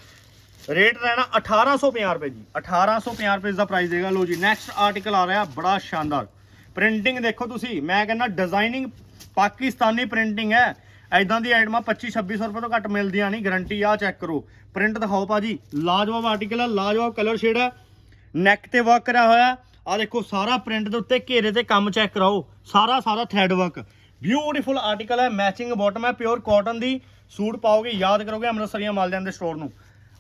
ਰੇਟ ਰਹਿਣਾ 1850 ਰੁਪਏ ਜੀ। 1850 ਰੁਪਏ ਦਾ ਪ੍ਰਾਈਸ ਦੇਗਾ ਲਓ ਜੀ ਨੈਕਸਟ ਆਰਟੀਕਲ ਆ ਰਿਹਾ। ਬੜਾ ਸ਼ਾਨਦਾਰ। ਪ੍ਰਿੰਟਿੰਗ ਦੇਖੋ ਤੁਸੀਂ। ਮੈਂ ਕਹਿੰਦਾ ਡਿਜ਼ਾਈਨਿੰਗ ਪਾਕਿਸਤਾਨੀ ਪ੍ਰਿੰਟਿੰਗ ਹੈ। ਐਦਾਂ ਦੀ ਆਈਟਮਾਂ 25 2600 ਰੁਪਏ ਤੋਂ ਘੱਟ ਮਿਲਦੀਆਂ ਨਹੀਂ ਗਾਰੰਟੀ ਆ ਚੈੱਕ ਕਰੋ। ਪ੍ਰਿੰਟ ਦਿਖਾਓ ਭਾਜੀ, ਲਾਜਵਾਬ ਆਰਟੀਕਲ ਹੈ ਲਾਜਵਾਬ ਕਲਰ ਸ਼ੇਡ ਹੈ ਨੈਕ ਤੇ ਵਰਕ ਕਰਿਆ ਹੋਇਆ ਆ ਦੇਖੋ, ਸਾਰਾ ਪ੍ਰਿੰਟ ਦੇ ਉੱਤੇ ਘੇਰੇ ਤੇ ਕੰਮ ਚੈੱਕ ਕਰਾਓ। ਸਾਰਾ ਸਾਰਾ ਥ੍ਰੈਡ ਵਰਕ ਬਿਊਟੀਫੁਲ ਆਰਟੀਕਲ ਹੈ ਮੈਚਿੰਗ ਬਾਟਮ ਹੈ ਪਿਓਰ ਕਾਟਨ ਦੀ। ਸੂਟ ਪਾਓਗੇ, ਯਾਦ ਕਰੋਗੇ, ਅੰਮ੍ਰਿਤਸਰੀਆਂ ਮਾਲਦਿਆਂ ਦੇ ਸਟੋਰ ਨੂੰ।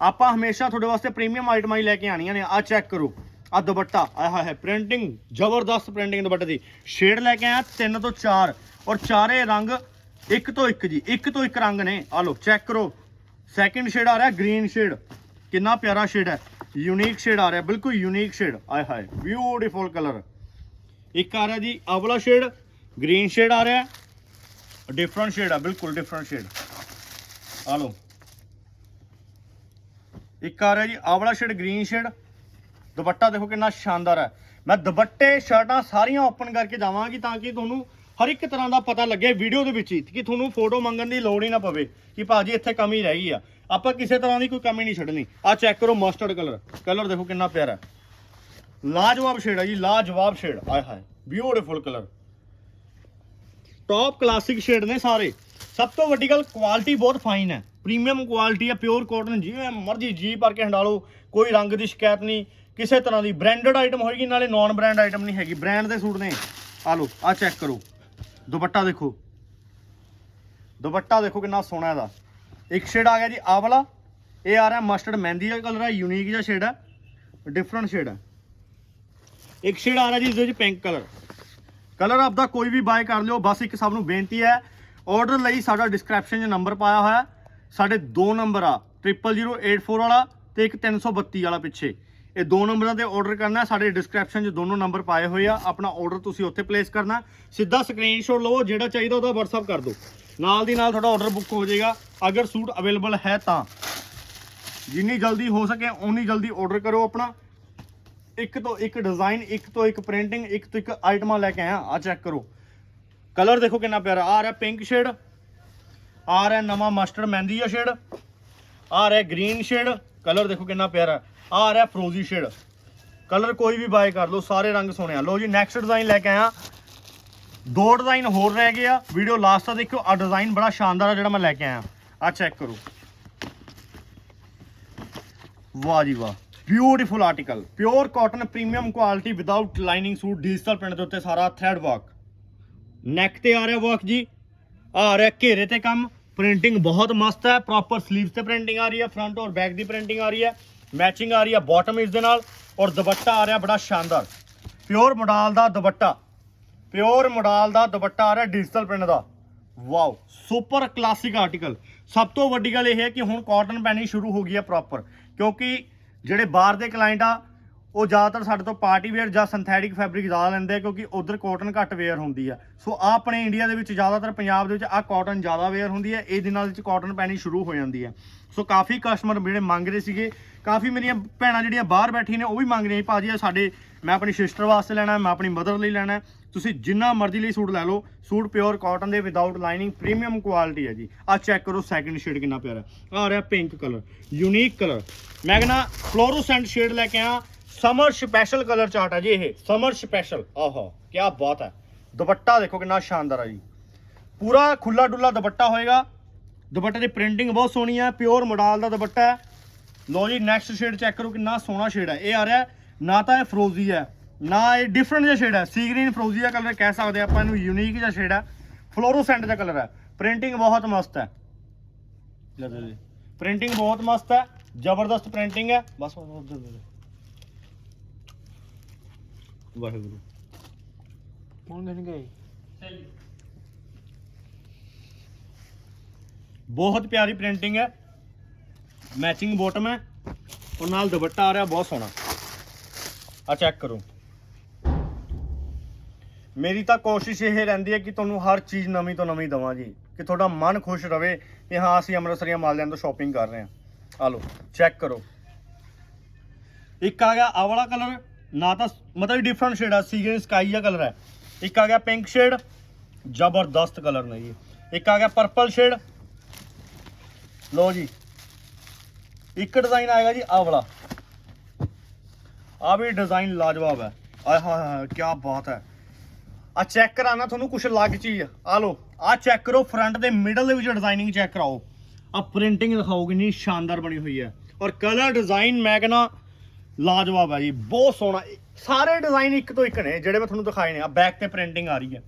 ਆਪਾਂ ਹਮੇਸ਼ਾ ਤੁਹਾਡੇ ਵਾਸਤੇ ਪ੍ਰੀਮੀਅਮ ਆਈਟਮਾਂ ਹੀ ਲੈ ਕੇ ਆਣੀਆਂ ਨੇ। ਆ ਚੈੱਕ ਕਰੋ। ਆ ਦੁਪੱਟਾ, ਆਹ ਹੋਇਆ ਹੈ ਪ੍ਰਿੰਟਿੰਗ ਜ਼ਬਰਦਸਤ ਪ੍ਰਿੰਟਿੰਗ ਦੁਪੱਟੇ ਦੀ। ਸ਼ੇਡ ਲੈ ਕੇ ਆਇਆ, ਤਿੰਨ ਤੋਂ ਚਾਰ। ਔਰ ਚਾਰੇ ਰੰਗ ਇੱਕ ਤੋਂ ਇੱਕ ਜੀ, ਇੱਕ ਤੋਂ ਇੱਕ ਰੰਗ ਨੇ। ਆ ਲਓ ਚੈੱਕ ਕਰੋ। ਸੈਕਿੰਡ ਸ਼ੇਡ ਆ ਰਿਹਾ ਗ੍ਰੀਨ ਸ਼ੇਡ ਕਿੰਨਾ ਪਿਆਰਾ ਸ਼ੇਡ ਹੈ। ਯੂਨੀਕ ਸ਼ੇਡ ਆ ਰਿਹਾ, ਬਿਲਕੁਲ ਯੂਨੀਕ ਸ਼ੇਡ ਆਏ ਹਾਏ ਬਿਊਟੀਫੁਲ ਕਲਰ ਇੱਕ ਆ ਰਿਹਾ ਜੀ ਆਵਲਾ ਸ਼ੇਡ ਗ੍ਰੀਨ ਸ਼ੇਡ ਆ ਰਿਹਾ। ਡਿਫਰੈਂਟ ਸ਼ੇਡ ਆ, ਬਿਲਕੁਲ ਡਿਫਰੈਂਟ ਸ਼ੇਡ ਆ ਲਓ। ਇੱਕ ਆ ਰਿਹਾ ਜੀ ਆਵਲਾ ਸ਼ੇਡ ਗ੍ਰੀਨ ਸ਼ੇਡ ਦੁਪੱਟਾ ਦੇਖੋ ਕਿੰਨਾ ਸ਼ਾਨਦਾਰ ਹੈ। ਮੈਂ ਦੁਪੱਟੇ, ਸ਼ਰਟਾਂ ਸਾਰੀਆਂ ਓਪਨ ਕਰਕੇ ਜਾਵਾਂਗੀ ਤਾਂ ਕਿ ਤੁਹਾਨੂੰ ਹਰ ਇੱਕ ਤਰ੍ਹਾਂ ਦਾ ਪਤਾ ਲੱਗੇ ਵੀਡੀਓ ਦੇ ਵਿੱਚ ਹੀ ਕਿ ਤੁਹਾਨੂੰ ਫੋਟੋ ਮੰਗਣ ਦੀ ਲੋੜ ਹੀ ਨਾ ਪਵੇ ਕਿ ਭਾਜੀ ਇੱਥੇ ਕਮੀ ਰਹਿ ਗਈ ਆ। ਆਪਾਂ ਕਿਸੇ ਤਰ੍ਹਾਂ ਦੀ ਕੋਈ ਕਮੀ ਨਹੀਂ ਛੱਡਣੀ। ਆ ਚੈੱਕ ਕਰੋ ਮਸਟਰਡ ਕਲਰ ਕਲਰ ਦੇਖੋ ਕਿੰਨਾ ਪਿਆਰਾ। ਲਾਜਵਾਬ ਸ਼ੇਡ ਹੈ ਜੀ, ਲਾਜਵਾਬ ਸ਼ੇਡ ਆਏ ਹਾਏ beautiful colour top classic shade ਨੇ ਸਾਰੇ। ਸਭ ਤੋਂ ਵੱਡੀ ਗੱਲ ਕੁਆਲਿਟੀ ਬਹੁਤ ਫਾਈਨ ਹੈ। ਪ੍ਰੀਮੀਅਮ ਕੁਆਲਿਟੀ ਹੈ ਪਿਓਰ ਕਾਟਨ ਜਿਵੇਂ ਮਰਜ਼ੀ ਜੀ ਭਰ ਕੇ ਹੰਡਾਲੋ ਕੋਈ ਰੰਗ ਦੀ ਸ਼ਿਕਾਇਤ ਨਹੀਂ। ਕਿਸੇ ਤਰ੍ਹਾਂ ਦੀ ਬ੍ਰਾਂਡਡ ਆਈਟਮ ਹੋਏਗੀ, ਨਾਲੇ ਨਾਨ ਬ੍ਰਾਂਡ ਆਈਟਮ ਨਹੀਂ ਹੈਗੀ। ਬ੍ਰਾਂਡ ਦੇ ਸੂਟ ਨੇ। ਆ ਲਓ, ਆ ਚੈੱਕ ਕਰੋ। ਦੁਪੱਟਾ ਦੇਖੋ। ਦੁਪੱਟਾ ਦੇਖੋ ਕਿੰਨਾ ਸੋਹਣਾ ਇਹਦਾ। ਇੱਕ ਸ਼ੇਡ ਆ ਗਿਆ ਜੀ ਆਹ ਵਾਲਾ। ਇਹ ਆ ਰਿਹਾ ਮਸਟਰਡ ਮਹਿੰਦੀ ਦਾ ਕਲਰ ਹੈ ਯੂਨੀਕ ਜਿਹਾ ਸ਼ੇਡ ਹੈ ਡਿਫਰੈਂਟ ਸ਼ੇਡ ਹੈ ਇੱਕ ਸ਼ੇਡ ਆ ਰਿਹਾ ਜੀ ਇਸ ਦੇ ਵਿੱਚ ਪਿੰਕ ਕਲਰ ਕਲਰ ਆਪਦਾ ਕੋਈ ਵੀ ਬਾਏ ਕਰ ਲਿਓ, ਬਸ ਇੱਕ ਸਭ ਨੂੰ ਬੇਨਤੀ ਹੈ ਆਰਡਰ ਲਈ ਸਾਡਾ ਡਿਸਕ੍ਰਿਪਸ਼ਨ 'ਚ ਨੰਬਰ ਪਾਇਆ ਹੋਇਆ, ਸਾਡੇ ਦੋ ਨੰਬਰ ਆ 0084 ਵਾਲਾ ਤੇ ਇੱਕ 332 ਵਾਲਾ ਪਿੱਛੇ। ਇਹ ਦੋ ਨੰਬਰਾਂ ਤੇ ਆਰਡਰ ਕਰਨਾ, ਸਾਡੇ ਡਿਸਕ੍ਰਿਪਸ਼ਨ 'ਚ ਦੋਨੋਂ ਨੰਬਰ ਪਾਏ ਹੋਏ ਆ। ਆਪਣਾ ਆਰਡਰ ਤੁਸੀਂ ਉੱਥੇ ਪਲੇਸ ਕਰਨਾ। ਸਿੱਧਾ ਸਕਰੀਨਸ਼ਾਟ ਲਵੋ, ਜਿਹੜਾ ਚਾਹੀਦਾ ਉਹਦਾ WhatsApp ਕਰ ਦਿਓ। ਨਾਲ ਦੀ ਨਾਲ ਤੁਹਾਡਾ ਆਰਡਰ ਬੁੱਕ ਹੋ ਜਾਏਗਾ। ਅਗਰ ਸੂਟ ਅਵੇਲੇਬਲ ਹੈ ਤਾਂ। ਜਿੰਨੀ ਜਲਦੀ ਹੋ ਸਕੇ ਉਨੀ ਜਲਦੀ ਆਰਡਰ ਕਰੋ ਆਪਣਾ। ਇੱਕ ਤੋਂ ਇੱਕ ਡਿਜ਼ਾਈਨ ਇੱਕ ਤੋਂ ਇੱਕ ਪ੍ਰਿੰਟਿੰਗ ਇੱਕ ਤੋਂ ਇੱਕ ਆਈਟਮਾਂ ਲੈ ਕੇ ਆਇਆ ਆ ਚੈੱਕ ਕਰੋ। ਕਲਰ ਦੇਖੋ ਕਿੰਨਾ ਪਿਆਰਾ। ਆ ਰਿਹਾ ਪਿੰਕ ਸ਼ੇਡ ਆ ਰਿਹਾ ਨਵਾਂ ਮਸਟਰਡ ਮਹਿੰਦੀ ਦਾ ਸ਼ੇਡ ਆ ਰਿਹਾ ਗ੍ਰੀਨ ਸ਼ੇਡ ਕਲਰ ਦੇਖੋ ਕਿੰਨਾ ਪਿਆਰਾ ਆ ਰਿਹਾ ਫਰੋਜ਼ੀ ਸ਼ੇਡ। ਕਲਰ ਕੋਈ ਵੀ ਬਾਏ ਕਰ ਲਓ, ਸਾਰੇ ਰੰਗ ਸੋਹਣੇ ਆ। ਲਓ ਜੀ ਨੈਕਸਟ ਡਿਜ਼ਾਈਨ ਲੈ ਕੇ ਆਇਆ। ਦੋ ਡਿਜ਼ਾਈਨ ਹੋਰ ਰਹਿ ਗਏ ਆ। ਵੀਡੀਓ ਲਾਸਟ ਤੱਕ ਦੇਖਿਓ ਆ ਡਿਜ਼ਾਈਨ ਬੜਾ ਸ਼ਾਨਦਾਰ ਆ ਜਿਹੜਾ ਮੈਂ ਲੈ ਕੇ ਆਇਆ। ਆ ਚੈੱਕ ਕਰੋ। ਵਾਹ ਜੀ ਵਾਹ beautiful article pure cotton premium quality without lining suit digital print ਦੇ ਉੱਤੇ ਸਾਰਾ ਥ੍ਰੈਡ ਵਰਕ ਨੈਕ ਤੇ ਆ ਰਿਹਾ ਵਰਕ ਜੀ, ਆ ਰਿਹਾ ਘੇਰੇ ਤੇ ਕੰਮ। ਪ੍ਰਿੰਟਿੰਗ ਬਹੁਤ ਮਸਤ ਹੈ ਪ੍ਰੋਪਰ ਸਲੀਵਸ ਤੇ ਪ੍ਰਿੰਟਿੰਗ ਆ ਰਹੀ ਹੈ ਫਰੰਟ ਔਰ ਬੈਕ ਦੀ ਪ੍ਰਿੰਟਿੰਗ ਆ ਰਹੀ ਹੈ ਮੈਚਿੰਗ ਆ ਰਹੀ ਹੈ ਬਾਟਮ ਇਸ ਦੇ ਨਾਲ ਔਰ ਦੁਪੱਟਾ ਆ ਰਿਹਾ ਬੜਾ ਸ਼ਾਨਦਾਰ। ਪਿਓਰ ਮੋਡਲ ਦਾ ਦੁਪੱਟਾ ਪਿਓਰ ਮੋਡਲ ਦਾ ਦੁਪੱਟਾ ਆ ਰਿਹਾ ਡਿਜੀਟਲ ਪ੍ਰਿੰਟ ਦਾ। ਵਾਓ ਸੁਪਰ ਕਲਾਸਿਕ ਆਰਟੀਕਲ ਸਭ ਤੋਂ ਵੱਡੀ ਗੱਲ ਇਹ ਹੈ ਕਿ ਹੁਣ ਕਾਟਨ ਪੈਣੀ ਸ਼ੁਰੂ ਹੋ ਗਈ ਹੈ ਪ੍ਰੋਪਰ ਕਿਉਂਕਿ ਜਿਹੜੇ ਬਾਹਰ ਦੇ ਕਲਾਇੰਟ ਆ ਉਹ ਜ਼ਿਆਦਾਤਰ ਸਾਡੇ ਤੋਂ ਪਾਰਟੀ ਵੇਅਰ ਜਾਂ ਸਿੰਥੈਟਿਕ ਫੈਬਰਿਕ ਜ਼ਿਆਦਾ ਲੈਂਦੇ ਆ ਕਿਉਂਕਿ ਉਧਰ ਕੋਟਨ ਘੱਟ ਵੇਅਰ ਹੁੰਦੀ ਆ। ਸੋ ਆ ਆਪਣੇ ਇੰਡੀਆ ਦੇ ਵਿੱਚ ਜ਼ਿਆਦਾਤਰ ਪੰਜਾਬ ਦੇ ਵਿੱਚ ਆ ਕਾਟਨ ਜ਼ਿਆਦਾ ਵੇਅਰ ਹੁੰਦੀ ਹੈ ਇਹ ਦਿਨਾਂ ਦੇ ਵਿੱਚ ਕਾਟਨ ਪੈਣੀ ਸ਼ੁਰੂ ਹੋ ਜਾਂਦੀ ਹੈ ਸੋ ਕਾਫੀ ਕਸਟਮਰ ਜਿਹੜੇ ਮੰਗ ਰਹੇ ਸੀਗੇ ਕਾਫੀ ਮੇਰੀਆਂ ਭੈਣਾਂ ਜਿਹੜੀਆਂ ਬਾਹਰ ਬੈਠੀਆਂ ਨੇ ਉਹ ਵੀ ਮੰਗ ਰਹੀਆਂ ਸੀ, ਭਾਜੀ ਇਹ ਸਾਡੇ ਮੈਂ ਆਪਣੀ ਸਿਸਟਰ ਵਾਸਤੇ ਲੈਣਾ ਮੈਂ ਆਪਣੀ ਮਦਰ ਲਈ ਲੈਣਾ। ਤੁਸੀਂ ਜਿੰਨਾ ਮਰਜ਼ੀ ਲਈ ਸੂਟ ਲੈ ਲਓ ਸੂਟ ਪਿਓਰ ਕਾਟਨ ਦੇ ਵਿਦਆਊਟ ਲਾਈਨਿੰਗ ਪ੍ਰੀਮੀਅਮ ਕੁਆਲਿਟੀ ਹੈ ਜੀ। ਆ ਚੈੱਕ ਕਰੋ ਸੈਕਿੰਡ ਸ਼ੇਡ ਕਿੰਨਾ ਪਿਆਰਾ। ਹੈ। ਆ ਰਿਹਾ ਪਿੰਕ ਕਲਰ ਯੂਨੀਕ ਕਲਰ ਮੈਂ ਕਹਿੰਦਾ ਫਲੋਰੋਸੈਂਟ ਸ਼ੇਡ ਲੈ ਕੇ ਆ ਸਮਰ ਸਪੈਸ਼ਲ ਕਲਰ ਚਾਰਟ ਹੈ ਜੀ ਇਹ, ਸਮਰ ਸਪੈਸ਼ਲ। ਆਹਾ ਕੀ ਬਾਤ ਹੈ ਦੁਪੱਟਾ ਦੇਖੋ ਕਿੰਨਾ ਸ਼ਾਨਦਾਰ ਹੈ ਜੀ। ਪੂਰਾ ਖੁੱਲਾ ਡੁੱਲਾ ਦੁਪੱਟਾ ਹੋਏਗਾ। ਦੁਪੱਟੇ ਦੀ ਪ੍ਰਿੰਟਿੰਗ ਬਹੁਤ ਸੋਹਣੀ ਹੈ ਪਿਓਰ ਮੋਡਲ ਦਾ ਦੁਪੱਟਾ ਹੈ। ਲੋ ਜੀ ਨੈਕਸਟ ਸ਼ੇਡ ਚੈੱਕ ਕਰੋ, ਕਿੰਨਾ ਸੋਹਣਾ ਸ਼ੇਡ ਹੈ ਇਹ ਆ ਰਿਹਾ, ਨਾ ਤਾਂ ਇਹ ਫਰੋਜ਼ੀ ਹੈ ਨਾ ਇਹ ਡਿਫਰੈਂਟ ਜਿਹਾ ਸ਼ੇਡ ਹੈ ਸੀ ਗ੍ਰੀਨ ਫਰੋਜ਼ੀ ਦਾ ਕਲਰ ਕਹਿ ਸਕਦੇ ਆਪਾਂ, ਇਹਨੂੰ ਯੂਨੀਕ ਜਿਹਾ ਸ਼ੇਡ ਹੈ ਫਲੋਰੋਸੈਂਟ ਦਾ ਕਲਰ ਹੈ ਪ੍ਰਿੰਟਿੰਗ ਬਹੁਤ ਮਸਤ ਹੈ ਪ੍ਰਿੰਟਿੰਗ ਬਹੁਤ ਮਸਤ ਹੈ ਜ਼ਬਰਦਸਤ ਪ੍ਰਿੰਟਿੰਗ ਹੈ ਬਸ। ਵਾਹਿਗੁਰੂ। ਕੌਣ ਦੇਣ ਗਏ। ਬਹੁਤ ਪਿਆਰੀ ਪ੍ਰਿੰਟਿੰਗ ਹੈ। ਮੈਚਿੰਗ ਬੋਟਮ ਹੈ। ਔਰ ਨਾਲ ਦੁਪੱਟਾ ਆ ਰਿਹਾ ਬਹੁਤ ਸੋਹਣਾ। ਆ ਚੈੱਕ ਕਰੋ। ਮੇਰੀ ਤਾਂ ਕੋਸ਼ਿਸ਼ ਇਹ ਰਹਿੰਦੀ ਹੈ ਕਿ ਤੁਹਾਨੂੰ ਹਰ ਚੀਜ਼ ਨਵੀਂ ਤੋਂ ਨਵੀਂ ਦਵਾਂ ਜੀ। ਕਿ ਤੁਹਾਡਾ ਮਨ ਖੁਸ਼ ਰਵੇ ਕਿ ਹਾਂ ਅਸੀਂ ਅੰਮ੍ਰਿਤਸਰੀਆਂ ਮਾਲਿਆਂ ਤੋਂ ਸ਼ਾਪਿੰਗ ਕਰ ਰਹੇ ਹਾਂ। ਆ ਲਓ ਚੈੱਕ ਕਰੋ। ਇੱਕ ਆ ਗਿਆ ਆਹ ਵਾਲਾ ਕਲਰ ਨਾ ਤਾਂ ਮਤਲਬ ਡਿਫਰੈਂਟ ਸ਼ੇਡ ਆ ਸੀਗਨ ਸਕਾਈ ਜਿਹਾ ਕਲਰ ਹੈ। ਇੱਕ ਆ ਗਿਆ ਪਿੰਕ ਸ਼ੇਡ ਜ਼ਬਰਦਸਤ ਕਲਰ ਨੇ ਜੀ ਇੱਕ ਆ ਗਿਆ ਪਰਪਲ ਸ਼ੇਡ ਲੋ ਜੀ, ਇੱਕ ਡਿਜ਼ਾਈਨ ਆਏਗਾ ਜੀ ਆਹ ਵਾਲਾ। ਆ ਵੀ ਡਿਜ਼ਾਈਨ ਲਾਜਵਾਬ ਹੈ। ਆਏ ਹਾਏ ਹਾਏ ਕੀ ਬਾਤ ਹੈ। ਆ ਚੈੱਕ ਕਰਾਣਾ ਤੁਹਾਨੂੰ ਕੁਝ ਲੱਗ ਚੀਜ਼। ਆ ਲੋ ਆ ਚੈੱਕ ਕਰੋ ਫਰੰਟ ਦੇ ਮਿਡਲ ਦੇ ਵਿੱਚ ਡਿਜ਼ਾਈਨਿੰਗ ਚੈੱਕ ਕਰਾਓ। ਆ ਪ੍ਰਿੰਟਿੰਗ ਦਿਖਾਓ ਕਿੰਨੀ ਸ਼ਾਨਦਾਰ ਬਣੀ ਹੋਈ ਹੈ। ਔਰ ਕਲਰ ਡਿਜ਼ਾਈਨ ਮੈਂ ਕਹਿੰਦਾ ਲਾਜਵਾਬ ਹੈ ਜੀ, ਬਹੁਤ ਸੋਹਣਾ। ਸਾਰੇ ਡਿਜ਼ਾਈਨ ਇੱਕ ਤੋਂ ਇੱਕ ਨੇ, ਜਿਹੜੇ ਮੈਂ ਤੁਹਾਨੂੰ ਦਿਖਾਏ ਨੇ। ਆ ਬੈਕ ਤੇ ਪ੍ਰਿੰਟਿੰਗ ਆ ਰਹੀ ਹੈ।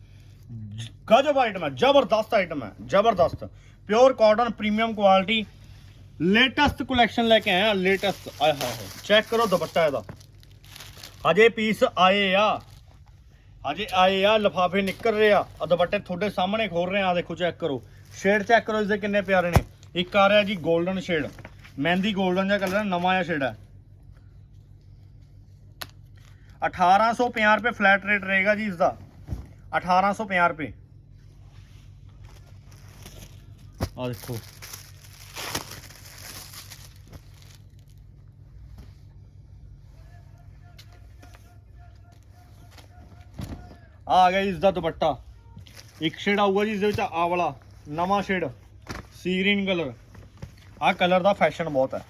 ਗਜਬ ਆਈਟਮ ਹੈ, ਜ਼ਬਰਦਸਤ ਆਈਟਮ ਹੈ, ਜ਼ਬਰਦਸਤ। Pure cotton premium quality latest collection ਲੈ ਕੇ ਆਇਆ ਲੇਟੈਸਟ ਆਏ ਹਾਏ ਹਾਏ ਚੈੱਕ ਕਰੋ ਦੁਪੱਟਾ ਇਹਦਾ। ਹਜੇ ਪੀਸ ਆਏ ਆ। ਹਜੇ ਆਏ ਆ, ਲਫਾਫੇ ਨਿਕਲ ਰਹੇ ਆ। ਆ ਦੁਪੱਟੇ ਤੁਹਾਡੇ ਸਾਹਮਣੇ ਖੋਲ ਰਹੇ ਆ ਦੇਖੋ ਚੈੱਕ ਕਰੋ। ਸ਼ੇਡ ਚੈੱਕ ਕਰੋ, ਇਸਦੇ ਕਿੰਨੇ ਪਿਆਰੇ ਨੇ। ਇੱਕ ਆ ਰਿਹਾ ਜੀ 골ਡਨ ਸ਼ੇਡ ਮਹਿੰਦੀ 골ਡਨ ਜਿਹਾ ਕਲਰ ਹੈ, ਨਵਾਂ ਜਿਹਾ ਸ਼ੇਡ ਹੈ। 1850 ਰੁਪਏ ਫਲੈਟ ਰੇਟ ਰਹੇਗਾ ਜੀ ਇਸ ਦਾ 1850 ਰੁਪਏ। ਆ ਦੇਖੋ। ਆ ਗਿਆ ਇਸ ਦਾ ਦੁਪੱਟਾ। ਇੱਕ ਸ਼ੇਡ ਆਊਗਾ ਜੀ ਇਸ ਦੇ ਵਿੱਚ ਆ ਵਾਲਾ, ਨਵਾਂ ਸ਼ੇਡ ਸੀ ਗ੍ਰੀਨ ਕਲਰ ਆ ਕਲਰ ਦਾ ਫੈਸ਼ਨ ਬਹੁਤ ਹੈ।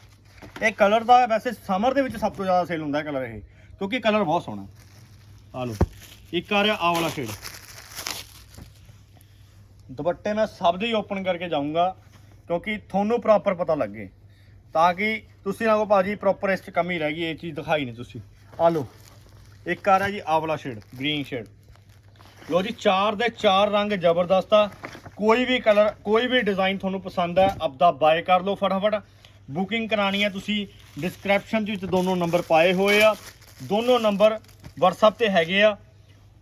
ਇਹ ਕਲਰ ਦਾ ਵੈਸੇ ਸਮਰ ਦੇ ਵਿੱਚ ਸਭ ਤੋਂ ਜ਼ਿਆਦਾ ਸੇਲ ਹੁੰਦਾ ਹੈ ਕਲਰ ਇਹ। ਕਿਉਂਕਿ ਕਲਰ ਬਹੁਤ ਸੋਹਣਾ ਆ ਲਓ, ਇੱਕ ਆ ਰਿਹਾ ਆ ਵਾਲਾ ਸ਼ੇਡ ਦੁਪੱਟੇ ਮੈਂ ਸਭ ਦੇ ਹੀ ਓਪਨ ਕਰਕੇ ਜਾਊਂਗਾ, ਕਿਉਂਕਿ ਤੁਹਾਨੂੰ ਪ੍ਰੋਪਰ ਪਤਾ ਲੱਗੇ। ਤਾਂ ਕਿ ਤੁਸੀਂ ਨਾ ਕੋ ਭਾਜੀ ਪ੍ਰੋਪਰ ਇਸ ਚ ਕਮੀ ਰਹਿ ਗਈ, ਇਹ ਚੀਜ਼ ਦਿਖਾਈ ਨਹੀਂ ਤੁਸੀਂ। ਆ ਲਓ, ਇੱਕ ਆ ਰਿਹਾ ਜੀ ਆ ਵਾਲਾ ਸ਼ੇਡ ਗ੍ਰੀਨ ਸ਼ੇਡ ਲੋ ਜੀ, ਚਾਰ ਦੇ ਚਾਰ ਰੰਗ ਜ਼ਬਰਦਸਤ ਆ। ਕੋਈ ਵੀ ਕਲਰ, ਕੋਈ ਵੀ ਡਿਜ਼ਾਈਨ ਤੁਹਾਨੂੰ ਪਸੰਦ ਹੈ ਆਪਦਾ ਬਾਏ ਕਰ ਲਓ ਫਟਾਫਟ। ਬੁਕਿੰਗ ਕਰਾਣੀ ਹੈ ਤੁਸੀਂ ਡਿਸਕ੍ਰਿਪਸ਼ਨ ਦੇ ਵਿੱਚ ਦੋਨੋਂ ਨੰਬਰ ਪਾਏ ਹੋਏ ਆ। ਦੋਨੋਂ ਨੰਬਰ WhatsApp ਤੇ ਹੈਗੇ ਆ।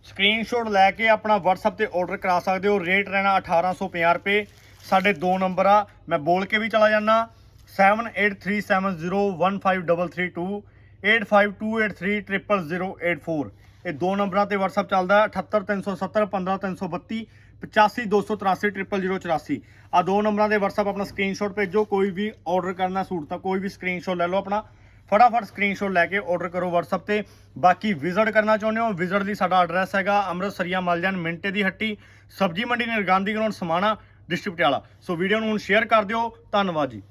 ਸਕਰੀਨਸ਼ਾਟ ਲੈ ਕੇ ਆਪਣਾ WhatsApp ਤੇ ਆਰਡਰ ਕਰਾ ਸਕਦੇ ਹੋ। ਰੇਟ ਰਹਿਣਾ 1850 ਰੁਪਏ। ਸਾਡੇ ਦੋ ਨੰਬਰ ਆ। ਮੈਂ ਬੋਲ ਕੇ ਵੀ ਚਲਾ ਜਾਣਾ 7837015332 8528300084 ਇਹ ਦੋ ਨੰਬਰਾਂ ਤੇ WhatsApp ਚੱਲਦਾ ਹੈ। 78370 15332 8523830084 ਆ ਦੋ ਨੰਬਰਾਂ ਤੇ WhatsApp ਆਪਣਾ ਸਕਰੀਨਸ਼ਾਟ ਭੇਜੋ। ਕੋਈ ਵੀ ਆਰਡਰ ਕਰਨਾ ਸੂਟ ਤਾਂ ਕੋਈ ਵੀ ਸਕਰੀਨਸ਼ਾਟ ਲੈ ਲਓ ਆਪਣਾ। ਫਟਾਫਟ ਸਕਰੀਨਸ਼ਾਟ ਲੈ ਕੇ ਆਰਡਰ ਕਰੋ WhatsApp ਤੇ। ਬਾਕੀ ਵਿਜ਼ਿਟ ਕਰਨਾ ਚਾਹੁੰਦੇ ਹੋ ਵਿਜ਼ਿਟ ਦੀ ਸਾਡਾ ਐਡਰੈਸ ਹੈਗਾ ਅੰਮ੍ਰਿਤਸਰੀਆ ਮਲਜਨ ਮਿੰਟੇ ਦੀ ਹੱਟੀ, ਸਬਜੀ ਮੰਡੀ ਨਿਰਗਾਂਧੀ ground Samana district Patiala. So video ਨੂੰ ਹੁਣ ਸ਼ੇਅਰ ਕਰ ਦਿਓ। ਧੰਨਵਾਦ ਜੀ।